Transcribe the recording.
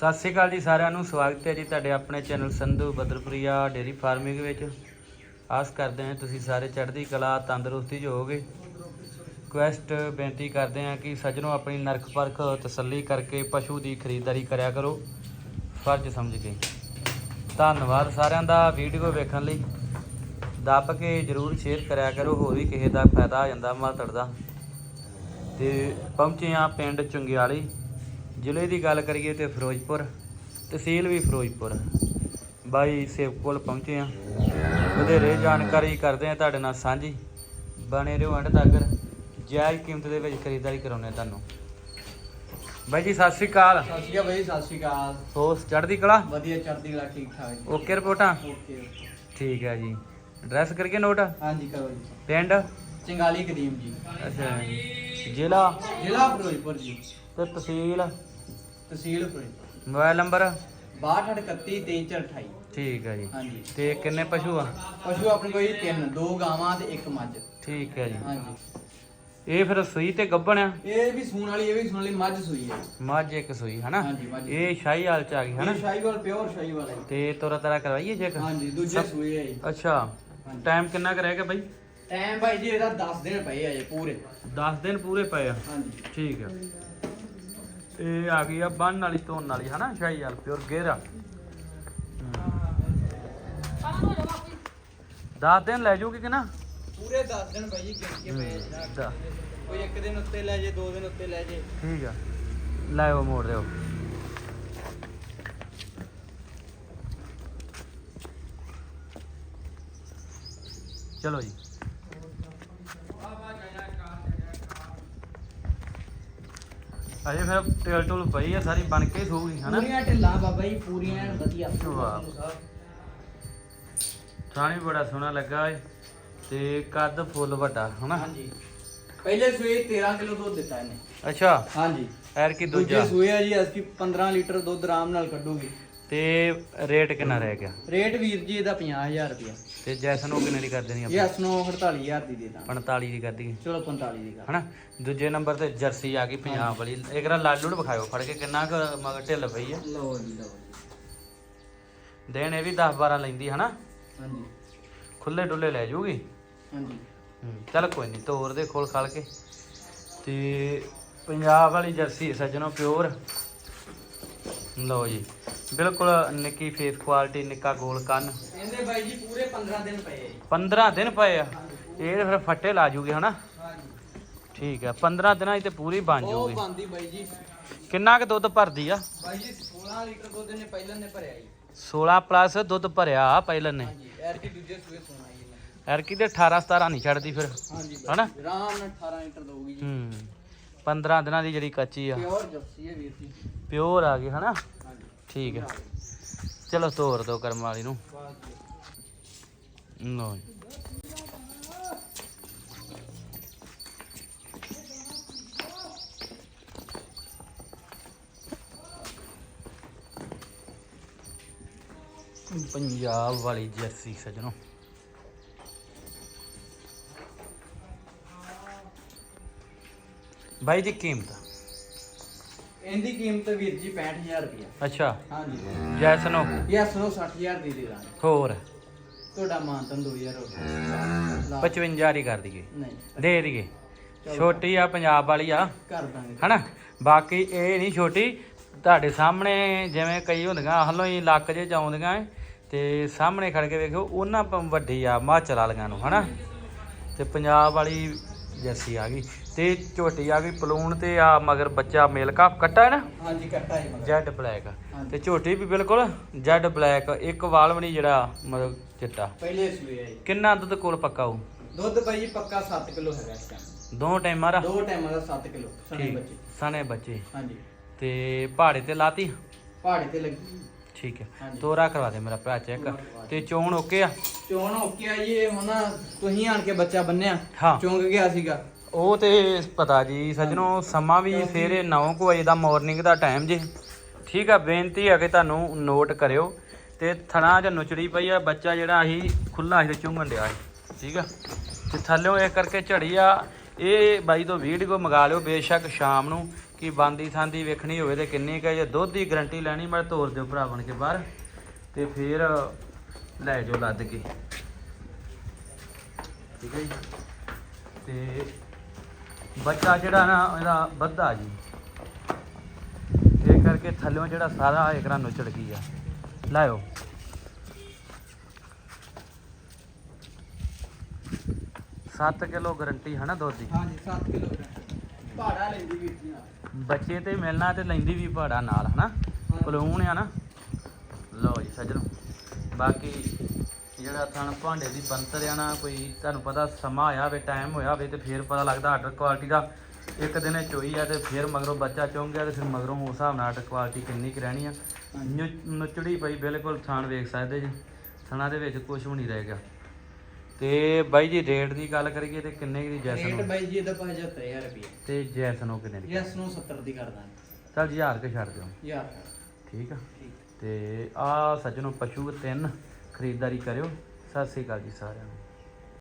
ਸਤਿ ਸ਼੍ਰੀ ਅਕਾਲ ਜੀ ਸਾਰਿਆਂ ਨੂੰ, ਸਵਾਗਤ ਹੈ ਜੀ ਤੁਹਾਡੇ ਆਪਣੇ channel Sandhu Badarpuria dairy farming ਵਿੱਚ। ਆਸ ਕਰਦੇ ਹਾਂ ਤੁਸੀਂ ਸਾਰੇ ਚੜ੍ਹਦੀ ਕਲਾ, ਤੰਦਰੁਸਤੀ 'ਚ ਹੋਵੋਗੇ। ਕੁਐਸਟ ਬੇਨਤੀ ਕਰਦੇ ਹਾਂ ਕਿ ਸੱਜਣੋ ਆਪਣੀ ਨਰਖ ਪਰਖ ਤਸੱਲੀ ਕਰਕੇ ਪਸ਼ੂ ਦੀ ਖਰੀਦਦਾਰੀ ਕਰਿਆ ਕਰੋ, ਫਰਜ਼ ਸਮਝ ਕੇ। ਧੰਨਵਾਦ ਸਾਰਿਆਂ ਦਾ ਵੀਡੀਓ ਵੇਖਣ ਲਈ। ਦੱਬ ਕੇ ਜਰੂਰ ਸ਼ੇਅਰ ਕਰਿਆ ਕਰੋ, ਹੋਰ ਵੀ ਕਿਸੇ ਦਾ ਫਾਇਦਾ ਆ ਜਾਂਦਾ ਮਾਤੜ ਦਾ ਤੇ ਪਹੁੰਚੇ ਆ ਪਿੰਡ ਚੁੰਗਿਆਲੀ। ਜ਼ਿਲ੍ਹੇ ਦੀ ਗੱਲ ਕਰੀਏ ਤੇ ਫਿਰੋਜ਼ਪੁਰ ਤਹਿਸੀਲ ਵੀ ਫਿਰੋਜ਼ਪੁਰ। ਬਾਈ ਸੇਵਕ ਕੋਲ ਪਹੁੰਚੇ ਆ ਵਧੇਰੇ ਜਾਣਕਾਰੀ ਕਰਦੇ ਆ ਤੁਹਾਡੇ ਨਾਲ ਸਾਂਝੀ। ਬਣੇ ਰਹੋ ਐਂਡ ਤੱਕ। ਜਾਇਜ਼ ਕੀਮਤ ਦੇ ਵਿੱਚ ਖਰੀਦਦਾਰੀ ਕਰਾਉਣੇ ਤੁਹਾਨੂੰ। ਬਾਈ ਜੀ ਸਤਿ ਸ਼੍ਰੀ ਅਕਾਲ। ਸਤਿ ਸ਼੍ਰੀ ਅਕਾਲ ਬਾਈ ਸਤਿ ਸ਼੍ਰੀ ਅਕਾਲ। ਹੋਰ ਚੜ੍ਹਦੀ ਕਲਾ? ਵਧੀਆ ਚੜ੍ਹਦੀ ਕਲਾ ਠੀਕ ਠਾਕ ਜੀ। ਓਕੇ ਰਿਪੋਰਟਾਂ? ਓਕੇ ਠੀਕ ਹੈ ਜੀ। ਐਡਰੈਸ ਕਰੀਏ ਨੋਟ ਹਾਂਜੀ ਕਰੋ ਜੀ। ਪਿੰਡ? ਚੰਗਾਲੀ ਕਦੀਮ ਜੀ। ਅੱਛਾ ਜ਼ਿਲ੍ਹਾ? ਜ਼ਿਲ੍ਹਾ ਫਿਰੋਜ਼ਪੁਰ ਜੀ। ਤੇ ਤਹਿਸੀਲ? ਤਹਿਸੀਲ ਫਿਰੋਜ਼ਪੁਰ ਮੋਬਾਈਲ ਨੰਬਰ? 6231 ਠੀਕ ਹੈ ਜੀ। ਹਾਂਜੀ। ਤੇ ਕਿੰਨੇ ਪਸ਼ੂ ਆ? ਪਸ਼ੂ ਆਪਣੇ ਜੀ ਤਿੰਨ ਦੋ ਗਾਵਾਂ ਤੇ ਇੱਕ ਮੱਝ। ਠੀਕ ਹੈ ਜੀ। ਹਾਂਜੀ। ਇਹ ਫਿਰ ਸੂਈ ਤੇ ਗੱਭਣ ਆ? ਇਹ ਵੀ ਸੂਣ ਵਾਲੀ ਇਹ ਵੀ ਸੂਣ ਵਾਲੀ ਮੱਝ ਸੂਈ ਹੈ। ਮੱਝ ਇੱਕ ਸੂਈ ਹਨਾ? ਹਾਂਜੀ, ਮੱਝ। ਇਹ ਸ਼ਾਹੀ ਹਾਲ ਚ ਆ ਗਈ ਹਨਾ? ਇਹ ਸ਼ਾਹੀਵਾਲ ਪਿਓਰ ਸ਼ਾਹੀਵਾਲ ਹੈ। ਤੇ ਤੋਰਾ ਤਰਾ ਕਰਵਾਈਏ ਚੈੱਕ? ਹਾਂਜੀ ਦੂਜੇ ਸੂਏ ਹੈ ਜੀ। ਅੱਛਾ। ਹਾਂਜੀ। ਟਾਈਮ ਕਿੰਨਾ ਕੁ ਰਹਿ ਗਿਆ ਬਾਈ? ਟਾਈਮ ਭਾਈ ਜੀ ਇਹਦਾ 10 ਦਿਨ ਪਏ ਆ ਜੀ ਪੂਰੇ। 10 ਦਿਨ ਪੂਰੇ ਪਏ ਆ। ਹਾਂਜੀ। ਠੀਕ ਆ ਇਹ ਆ ਗਈ ਆ ਬੰਨ ਵਾਲੀ ਧੋਣ ਵਾਲੀ ਹਨਾ? ਸ਼ਾਹੀ ਹਾਲ ਪਿਓਰ ਗੇਰਾ 10 ਦਿਨ ਲੈ ਜੂਗੀ ਕਿ ਨਾ? ਪੂਰੇ 10 ਦਿਨ ਭਾਈ ਗਿਣ ਕੇ ਪਏ ਆ ਜੀ। ਦਾ- ਕੋਈ ਇੱਕ ਦਿਨ ਉੱਤੇ ਲੈ ਜੇ ਦੋ ਦਿਨ ਉੱਤੇ ਲੈ ਜੇ। ਠੀਕ ਆ। ਲੈ ਉਹ ਮੋੜ ਦਿਓ। ਚਲੋ ਜੀ। ਅਜੇ ਫਿਰ ਟੇਲ ਟੂਲ ਪਈ ਆ ਸਾਰੀ ਬਣ ਕੇ ਸੂਗੀ ਹਨਾ? ਪੂਰੀਆਂ ਢਿੱਲਾਂ ਬਾਬਾ ਜੀ ਪੂਰੀਆਂ ਐਨ ਵਧੀਆ ਵਾਹ। ਥਾਣੀ ਬੜਾ ਸੋਹਣਾ ਲੱਗਾ ਏ ਤੇ ਕੱਦ ਫੁੱਲ ਵੱਡਾ ਹਨਾ? ਹਾਂਜੀ। ਪਹਿਲੇ ਸੂਏ 13 ਕਿਲੋ ਦੁੱਧ ਦਿੱਤਾ ਇਹਨੇ। ਅੱਛਾ। ਹਾਂਜੀ। ਐਰ ਕੀ ਦੂਜਾ। ਦੂਜੇ ਸੂਏ ਆ ਜੀ ਅਸੀਂ 15 ਲੀਟਰ ਦੁੱਧ ਆਰਾਮ ਨਾਲ ਕੱਢੂਗੀ। ਤੇ ਰੇਟ ਕਿੰਨਾ ਰਹਿ ਗਿਆ? ਰੇਟ ਵੀਰ ਜੀ ਇਹਦਾ 50000 ਰੁਪਇਆ। ਤੇ ਜੈਸਨ ਉਹ ਕਿੰਨੇ ਦੀ ਕਰ ਦੇਣੀ ਆਪਾਂ ਅਸਨੋਂ 48000 ਦੀ ਦੇ ਦਾਂ 45 ਦੀ ਕਰ ਦਈਏ। ਚਲੋ 45 ਦੀ ਕਰ। ਹਨਾ? ਦੂਜੇ ਨੰਬਰ ਤੇ ਜਰਸੀ ਆ ਗਈ ਪੰਜਾਬ ਵਾਲੀ। ਇੱਕ ਰਾ ਲਾਲੂੜ ਵਿਖਾਇਓ ਫੜ ਕੇ ਕਿੰਨਾ ਕੁ ਮਗਰ ਢਿੱਲ ਪਈ ਆ। ਲਓ ਜੀ ਲਓ ਜੀ। ਦੇਣ ਇਹ ਵੀ 10 12 ਲੈਂਦੀ ਹਨਾ? ਹਾਂਜੀ। ਖੁੱਲੇ ਡੁੱਲੇ ਲੈ ਜੂਗੀ? ਹਾਂਜੀ। ਚੱਲ ਕੋਈ ਨਹੀਂ ਤੋਰ ਦੇ ਖੋਲ ਖਾਲ ਕੇ। ਤੇ ਪੰਜਾਬ ਵਾਲੀ ਜਰਸੀ ਸੱਜਣੋ ਪਿਓਰ। ਲਓ ਜੀ। ਬਿਲਕੁਲ ਨਿੱਕੀ ਫੇਸ ਕੁਆਲਿਟੀ ਨਿੱਕਾ ਗੋਲ ਕੰਨ। ਇਹਦੇ ਬਾਈ ਜੀ ਪੂਰੇ 15 ਦਿਨ ਪਏ ਆ। ਜੀ 15 ਦਿਨ ਪਏ ਆ। ਇਹ ਤਾਂ ਫਿਰ ਫੱਟੇ ਲਾ ਜੂਗੇ ਹਨਾ? ਹਾਂਜੀ। ਠੀਕ ਆ 15 ਦਿਨਾਂ 'ਚ ਤੇ ਪੂਰੀ ਬਣ ਉਹ ਜੂਗੀ। ਬੰਦੀ ਬਾਈ ਜੀ। ਕਿੰਨਾ ਕੁ ਦੁੱਧ ਭਰਦੀ ਆ? ਬਾਈ ਜੀ 16 ਲੀਟਰ ਦੁੱਧ ਨੇ ਪਹਿਲਾਂ ਨੇ ਭਰਿਆ ਜੀ। 16 ਪਲੱਸ ਦੁੱਧ ਭਰਿਆ ਪਹਿਲਾਂ ਨੇ। ਹਾਂਜੀ ਐਰ ਕੀ ਦੂਜੇ ਸੂਏ ਸੋਣਾ ਜੀ ਇਹਨੇ। ਐਰਕੀ ਤੇ 18 17 ਨਹੀਂ ਛੱਡਦੀ ਫਿਰ ਹਾਂਜੀ ਹਨਾ? ਬਾਈ ਜੀ, ਆਰਾਮ ਨਾਲ 18 ਲੀਟਰ ਦਊਗੀ ਜੀ। ਹੂੰ 15 ਦਿਨਾਂ ਦੀ ਜਿਹੜੀ ਕੱਚੀ ਆ। ਪਿਓਰ ਜੱਸੀ ਹੈ ਵੀਰ ਜੀ। ਪਿਓਰ ਆ ਗਈ ਹਨਾ? ਠੀਕ ਹੈ। ਚਲੋ ਤੋਰ ਦੋ ਕਰਮ ਵਾਲੀ ਨੂੰ। ਬਾਸ ਪੰਜਾਬ ਵਾਲੀ ਜਰਸੀ ਸਜਣੋ। ਬਾਈ ਦੀ ਕੀਮਤ? ਇਹਦੀ ਕੀਮਤ ਵੀਰ ਜੀ 65000 ਰੁਪਇਆ ਅੱਛਾ। ਹਾਂਜੀ। ਜੈਸਨੋ? ਇਹ 60000 ਦੀ ਦੇ ਦਾਂਗੇ। ਹੋਰ? ਤੁਹਾਡਾ ਮਾਨਤਨ 2000 ਹੋ ਗਿਆ। 55 ਹੀ ਕਰ ਦਈਏ। ਨਹੀਂ। ਦੇ ਦਈਏ। ਛੋਟੀ ਆ ਪੰਜਾਬ ਵਾਲੀ ਆ। ਕਰ ਦਾਂਗੇ। ਹਨਾ? ਬਾਕੀ ਇਹ ਨਹੀਂ ਛੋਟੀ। ਤੁਹਾਡੇ ਸਾਹਮਣੇ ਜਿਵੇਂ ਕਈ ਹੁੰਦੀਆਂ ਹਲੋਂ ਹੀ ਲੱਕ ਜੇ ਜਾਉਂਦੀਆਂ ਏ ਤੇ ਸਾਹਮਣੇ ਖੜ ਕੇ ਵੇਖੋ ਉਹਨਾਂ ਪ- ਵੱਡੀ ਆ ਹਿਮਾਚਲ ਵਾਲੀਆਂ ਨੂੰ ਹਨਾ? ਤੇ ਪੰਜਾਬ ਵਾਲੀ ਜਰਸੀ ਆ ਗਈ। ਤੇ ਝੋਟੀ ਆ ਗਈ ਪਲੂਣ ਤੇ ਆ ਮਗਰ ਬੱਚਾ ਮੇਲ ਕਾਪ ਕੱਟਾ ਹੈ ਨਾ? ਹਾਂਜੀ ਕੱਟਾ ਹੀ ਮਗਰ। Jet black. ਤੇ ਝੋਟੀ ਵੀ ਬਿਲਕੁਲ ਜੈਡ ਬਲੈਕ ਇੱਕ ਵਾਲ ਵੀ ਨਹੀਂ ਜਿਹੜਾ ਮਤਲਬ ਚਿੱਟਾ। ਪਹਿਲੇ ਸੂਏ ਆ ਜੀ। ਕਿੰਨਾ ਦੁੱਧ ਕੋਲ ਪੱਕਾ ਹੋਊ? ਦੁੱਧ ਭਾਈ ਜੀ ਪੱਕਾ 7 ਕਿਲੋ ਹੈਗਾ ਇਸ ਟਾਈਮ ਦੋ ਟਾਈਮਾਂ ਦਾ? ਦੋ ਟਾਈਮਾਂ ਦਾ 7 ਕਿਲੋ ਸਣੇ ਬੱਚੇ। ਸਣੇ ਬੱਚੇ। ਹਾਂਜੀ। ਤੇ ਪਹਾੜੇ ਤੇ ਲਾਤੀ? ਪਹਾੜੀ ਤੇ ਲੱਗੀ ਠੀਕ ਹੈ। ਤੋਰਾ ਕਰਵਾ ਦੇ ਮੇਰਾ ਭਰਾ ਚੈੱਕ। ਤੇ ਚੋਣ ਓਕੇ ਆ? ਚੋਣ ਹੋ ਕੇ ਆਈ ਇਹ ਹੁਣ ਤੁਸੀਂ ਆਣ ਕੇ ਬੱਚਾ ਬੰਨਿਆ। ਹਾਂ। ਚੁੰਗ ਗਿਆ ਸੀਗਾ। ਉਹ ਤੇ ਪਤਾ ਜੀ, ਸੱਜਣੋ, ਸਮਾਂ ਵੀ ਸਵੇਰੇ 9 ਵਜੇ ਦਾ ਮਾਰਨਿੰਗ ਦਾ ਟਾਈਮ ਜੇ। ਠੀਕ ਆ, ਬੇਨਤੀ ਹੈ ਕਿ ਤੁਹਾਨੂੰ ਨੋਟ ਕਰਿਓ। ਤੇ ਥਣਾ ਚ ਨੁਚੜੀ ਪਈ ਆ, ਬੱਚਾ ਜਿਹੜਾ ਅਸੀਂ ਖੁੱਲਾ ਸੀ ਤੇ ਚੁੰਗਣ ਡਿਆ ਸੀ। ਠੀਕ ਆ? ਤੇ ਥੱਲਿਓਂ ਇਹ ਕਰਕੇ ਝੜੀ ਆ, ਇਹ ਬਾਈ ਤੋਂ ਵੀਡੀਓ ਮੰਗਾ ਲਿਓ ਬੇਸ਼ੱਕ ਸ਼ਾਮ ਨੂੰ, ਕਿ ਬੰਦੀ ਥਾਂਦੀ ਵੇਖਣੀ ਹੋਵੇ ਤੇ ਕਿੰਨੀ ਕੁ ਜੇ ਦੁੱਧ ਦੀ ਗਰੰਟੀ ਲੈਣੀ, ਮੈਂ ਤੋਰ ਦਿਓ ਭਰਾ ਬਣ ਕੇ ਬਾਹਰ। ਤੇ ਫਿਰ ਲੈ ਜਾਓ ਲੱਦ ਕੇ। ਠੀਕ ਹੈ ਜੀ? ਤੇ ਬੱਚਾ ਜਿਹੜਾ ਨਾ ਇਹਦਾ ਵੱਧਾ ਜੀ। ਇਹ ਕਰਕੇ ਥੱਲਿਓਂ ਜਿਹੜਾ ਸਾਰਾ ਇਕਰਾ ਨੁਚੜ ਗਈ ਆ। ਲਾਇਓ। ਸੱਤ ਕਿਲੋ ਗਰੰਟੀ ਹੈ ਨਾ ਦੁੱਧ ਦੀ? ਹਾਂਜੀ 7 ਕਿਲੋ ਭਾੜਾ ਲੈਂਦੀ ਵੀਰ ਜੀ ਨਾਲ। ਬੱਚੇ ਤੇ ਮਿਲਣਾ ਤੇ ਲੈਂਦੀ ਵੀ ਭਾੜਾ ਨਾਲ ਹਨਾ? ਪਲੂਣ ਆ ਨਾ। ਲਓ ਜੀ ਸੱਜਣੋ। ਬਾਕੀ ਜਿਹੜਾ ਥਣ ਭਾਂਡੇ ਦੀ ਬੰਤਰ ਆ ਨਾ ਕੋਈ ਤੁਹਾਨੂੰ ਪਤਾ ਸਮਾਂ ਆਇਆ ਹੋਵੇ ਟਾਈਮ ਹੋਇਆ ਹੋਵੇ ਤੇ ਫਿਰ ਪਤਾ ਲੱਗਦਾ ਆਰਡਰ ਕੁਆਲਿਟੀ ਦਾ। ਇੱਕ ਦਿਨੇ ਚੋਈ ਆ ਤੇ ਫਿਰ ਮਗਰੋਂ ਬੱਚਾ ਚੁੰਗ ਗਿਆ ਤੇ ਫਿਰ ਮਗਰੋਂ ਉਸ ਹਿਸਾਬ ਨਾਲ ਆਰਡਰ ਕੁਆਲਿਟੀ ਕਿੰਨੀ ਕੁ ਰਹਿਣੀ ਆ। ਨੁਚੜੀ ਪਈ ਬਿਲਕੁਲ ਥਣ ਵੇਖ ਸਕਦੇ ਜੀ। ਥਣਾ ਦੇ ਵਿੱਚ ਕੁਝ ਵੀ ਨਹੀਂ ਰਹਿ ਗਿਆ। ਤੇ ਬਾਈ ਜੀ ਰੇਟ ਦੀ ਗੱਲ ਕਰੀਏ ਤੇ ਕਿੰਨੇ ਦੀ ਜੈਸਨ ਰੇਟ? ਬਾਈ ਜੀ ਇਹਦਾ 75000 ਰੁਪਏ ਤੇ ਜੈਸਨ ਉਹ ਕਿੰਨੇ ਦੀ? ਯਸ ਨੂੰ 70 ਦੀ ਕਰ ਦਾਂਗੇ। ਚੱਲ ਜੀ ਹਜ਼ਾਰ ਕੇ ਛੱਡ ਦਿਓ। ਯਾਰ। ਠੀਕ ਆ। ਤੇ ਆ ਸੱਜਣੋ ਪਸ਼ੂ ਤਿੰਨ। ਖਰੀਦਦਾਰੀ ਕਰਿਓ। ਸਤਿ ਸ੍ਰੀ ਅਕਾਲ ਜੀ ਸਾਰਿਆਂ ਨੂੰ।